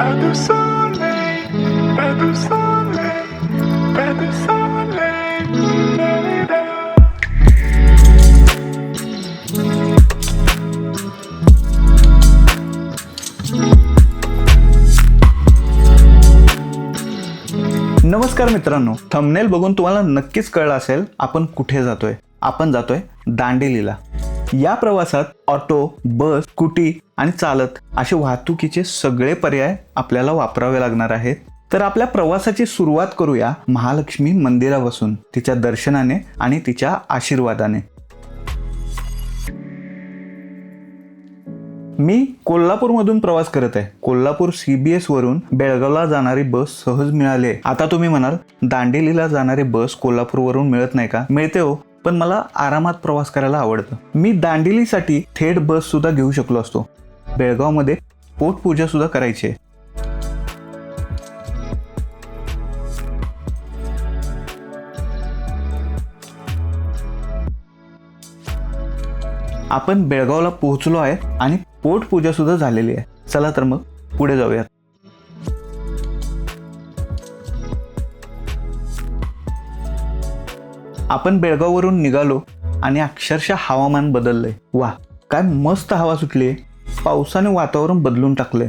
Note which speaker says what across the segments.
Speaker 1: Pas de soleil, pas de soleil, pas de soleil. La-la-la.
Speaker 2: नमस्कार मित्रांनो thumbnail बघून तुम्हाला नक्कीच कळलं असेल आपण कुठे जातोय आपण जातोय दांडेलीला या प्रवासात ऑटो बस स्कूटी आणि चालत असे वाहतुकीचे सगळे पर्याय आपल्याला वापरावे लागणार आहेत. तर आपल्या प्रवासाची सुरुवात करूया महालक्ष्मी मंदिरापासून तिच्या दर्शनाने आणि तिच्या आशीर्वादाने. मी कोल्हापूरमधून प्रवास करत आहे. कोल्हापूर सीबीएस वरून बेळगावला जाणारी बस सहज मिळाली आहे. आता तुम्ही म्हणाल दांडेलीला जाणारी बस कोल्हापूरवरून मिळत नाही का? मिळते हो. पण मला आरामात प्रवास करायला आवडतं. मी दांडेलीसाठी थेट बस सुद्धा घेऊ शकलो असतो. बेळगावमध्ये पोटपूजा सुद्धा करायची आहे. आपण बेळगावला पोहोचलो आहे आणि पोटपूजा सुद्धा झालेली आहे. चला तर मग पुढे जाऊयात. आपण बेळगाववरून निघालो आणि अक्षरशः हवामान बदललंय. वा काय मस्त हवा सुटली. पावसाने वातावरण बदलून टाकलंय.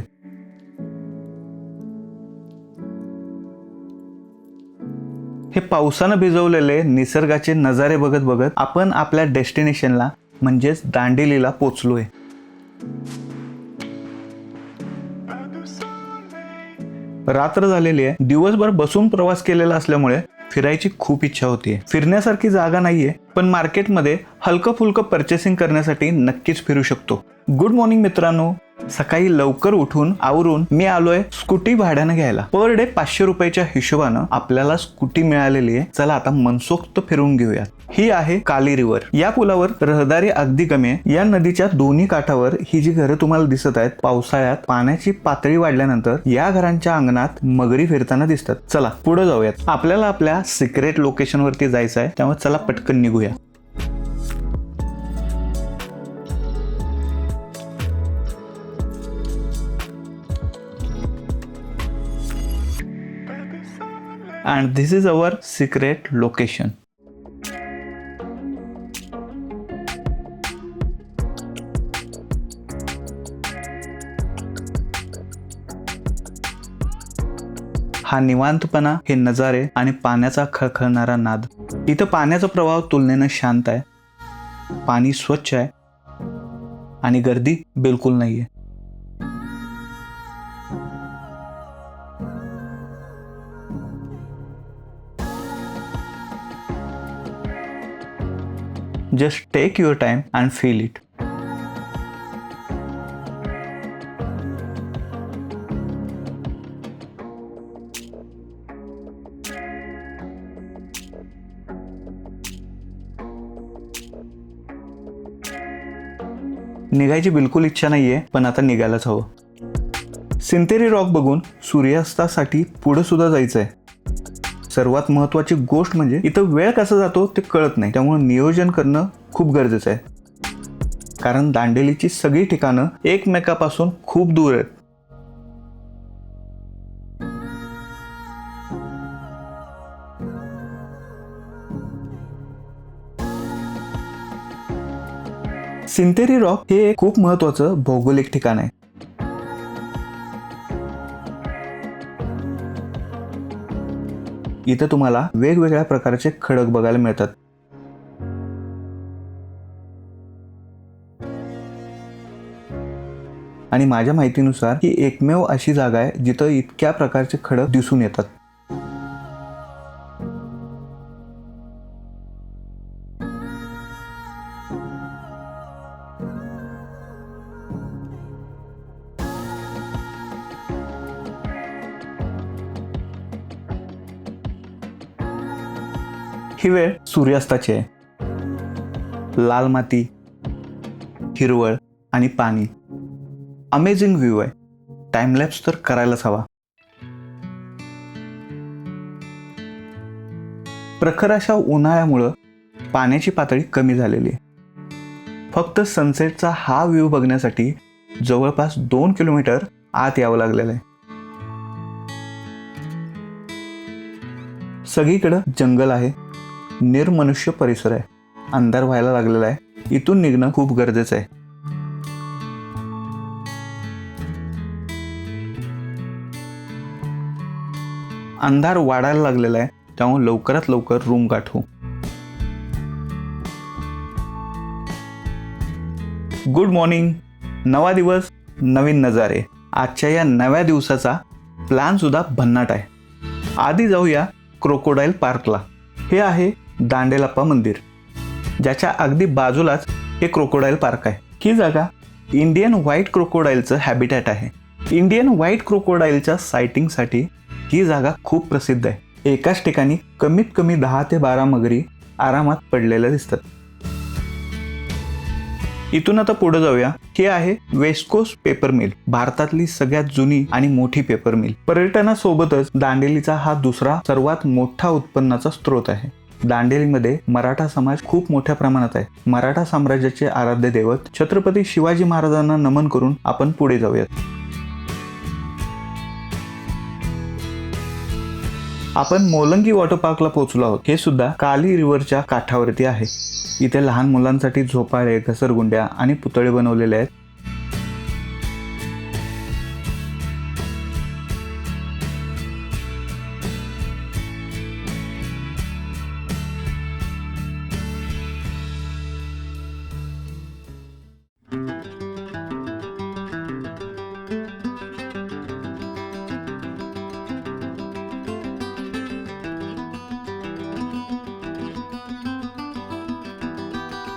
Speaker 2: हे पावसानं भिजवलेले निसर्गाचे नजारे बघत बघत आपण आपल्या डेस्टिनेशनला म्हणजेच दांडेलीला पोचलोय. रात्र झालेली आहे. दिवसभर बसून प्रवास केलेला असल्यामुळे फिरायची खूप इच्छा होतीये फिरण्यासारखी जागा नाहीये पण मार्केटमध्ये हलकं फुलकं पर्चेसिंग करण्यासाठी नक्कीच फिरू शकतो. गुड मॉर्निंग मित्रांनो. सकाळी लवकर उठून आवरून मी आलोय स्कूटी भाड्यानं घ्यायला. पर डे पाचशे रुपयाच्या हिशोबानं आपल्याला स्कूटी मिळालेली आहे. चला आता मनसोक्त फिरून घेऊयात. ही आहे काली रिव्हर या पुलावर रहदारी अगदी कमी आहे. या नदीच्या दोन्ही काठावर ही जी घरं तुम्हाला दिसत आहेत पावसाळ्यात पाण्याची पातळी वाढल्यानंतर या घरांच्या अंगणात मगरी फिरताना दिसतात. चला पुढे जाऊयात. आपल्याला आपल्या सिक्रेट लोकेशन वरती जायचं आहे. त्यामुळे चला पटकन निघूया. And this is our secret location हा निवांतपणा हे नजारे आणि पाण्याचा खळखळणारा नाद. इथं पाण्याचा प्रवाह तुलनेनं शांत आहे. पाणी स्वच्छ आहे आणि गर्दी बिलकुल नाहीये. Just take your time and feel it. निघायची बिलकुल इच्छा नाही आहे पण आता निघायलाच हवं. सिंतेरी रॉक बघून सूर्यास्तासाठी पुढं सुद्धा जायचं आहे सर्वात महत्वाची गोष्ट म्हणजे इथं वेळ कसा जातो ते कळत नाही. त्यामुळे नियोजन करणं खूप गरजेचं आहे. कारण दांडेलीची सगळी ठिकाणं एकमेकापासून खूप दूर आहेत. सिंतेरी रॉक हे एक खूप महत्वाचं भौगोलिक ठिकाण आहे. इथं तुम्हाला वेगवेगळ्या प्रकारचे खडक बघायला मिळतात. आणि माझ्या माहितीनुसार ही एकमेव अशी जागा आहे जिथं इतक्या प्रकारचे खडक दिसून येतात. ही वेळ सूर्यास्ताची आहे. लाल माती हिरवळ आणि पाणी. अमेझिंग व्ह्यू आहे. टाईमलॅप्स तर करायलाच हवा. प्रखर अशा उन्हाळ्यामुळं पाण्याची पातळी कमी झालेली आहे. फक्त सनसेटचा हा व्ह्यू बघण्यासाठी जवळपास दोन किलोमीटर आत यावं लागलेलं आहे. सगळीकडं जंगल आहे. निर्मनुष्य परिसर आहे. अंधार व्हायला लागलेला आहे. इथून निघणं खूप गरजेचं आहे. अंधार वाढायला लागलेला आहे. त्यामुळे लवकरात लवकर रूम गाठू. Good morning. नवा दिवस नवीन नजारे. आजच्या या नव्या दिवसाचा प्लॅन सुद्धा भन्नाट आहे. आधी जाऊया क्रोकोडाईल पार्कला. हे आहे दांडेलप्पा मंदिर ज्याच्या अगदी बाजूलाच हे क्रोकोडाईल पार्क आहे. ही जागा इंडियन व्हाईट क्रोकोडाईलचं हॅबिटॅट आहे. इंडियन व्हाईट क्रोकोडाईलच्या सायटिंगसाठी ही जागा खूप प्रसिद्ध आहे. एकाच ठिकाणी कमीत कमी दहा ते बारा मगरी आरामात पडलेल्या दिसतात. इथून आता पुढे जाऊया. हे आहे वेस्कोस पेपर मिल भारतातली सगळ्यात जुनी आणि मोठी पेपर मिल. पर्यटनासोबतच दांडेलीचा हा दुसरा सर्वात मोठा उत्पन्नाचा स्रोत आहे. दांडेलीमध्ये मराठा समाज खूप मोठ्या प्रमाणात आहे. मराठा साम्राज्याचे आराध्य दैवत छत्रपती शिवाजी महाराजांना नमन करून आपण पुढे जाऊयात. आपण मोलंगी वॉटर पार्कला पोहोचलो आहोत. हे सुद्धा काली रिव्हरच्या काठावरती आहे. इथे लहान मुलांसाठी झोपाळे घसरगुंड्या आणि पुतळे बनवलेले आहेत.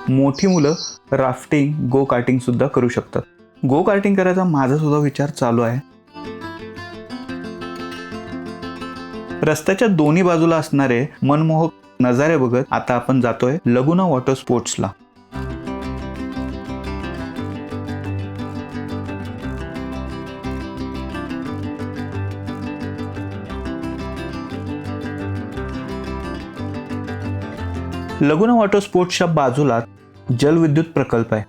Speaker 2: मोठी मुलं राफ्टिंग गो कार्टिंग सुद्धा करू शकतात. गो कार्टिंग करायचा माझा सुद्धा विचार चालू आहे. रस्त्याच्या दोन्ही बाजूला असणारे मनमोहक नजारे बघत आता आपण जातोय लगुना वॉटर स्पोर्ट्सला. लगुना वॉटर स्पोर्ट्सच्या बाजूला जलविद्युत प्रकल्प आहे.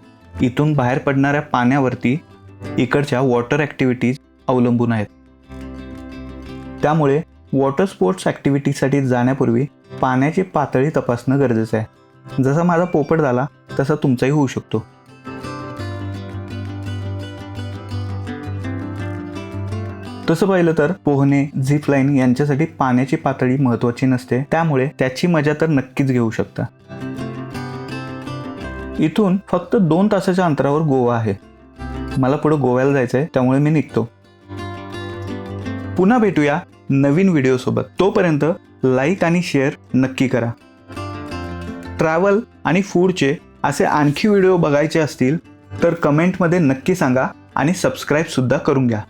Speaker 2: इथून बाहेर पडणाऱ्या पाण्यावरती इकडच्या वॉटर ॲक्टिव्हिटीज अवलंबून आहेत. त्यामुळे वॉटर स्पोर्ट्स ॲक्टिव्हिटीसाठी जाण्यापूर्वी पाण्याची पातळी तपासणं गरजेचं आहे. जसा माझा पोपट झाला तसा तुमचाही होऊ शकतो. तसं पाहिलं तर पोहणे झिप लाईन यांच्यासाठी पाण्याची पातळी महत्त्वाची नसते. त्यामुळे त्याची मजा तर नक्कीच घेऊ शकता. इथून फक्त दोन तासाच्या अंतरावर गोवा आहे. मला पुढे गोव्याला जायचंय त्यामुळे मी निघतो. पुन्हा भेटूया नवीन व्हिडिओ सोबत. तोपर्यंत लाईक आणि शेअर नक्की करा. ट्रॅव्हल आणि फूडचे असे आणखी व्हिडिओ बघायचे असतील तर कमेंटमध्ये नक्की सांगा आणि सबस्क्राईब सुद्धा करून घ्या.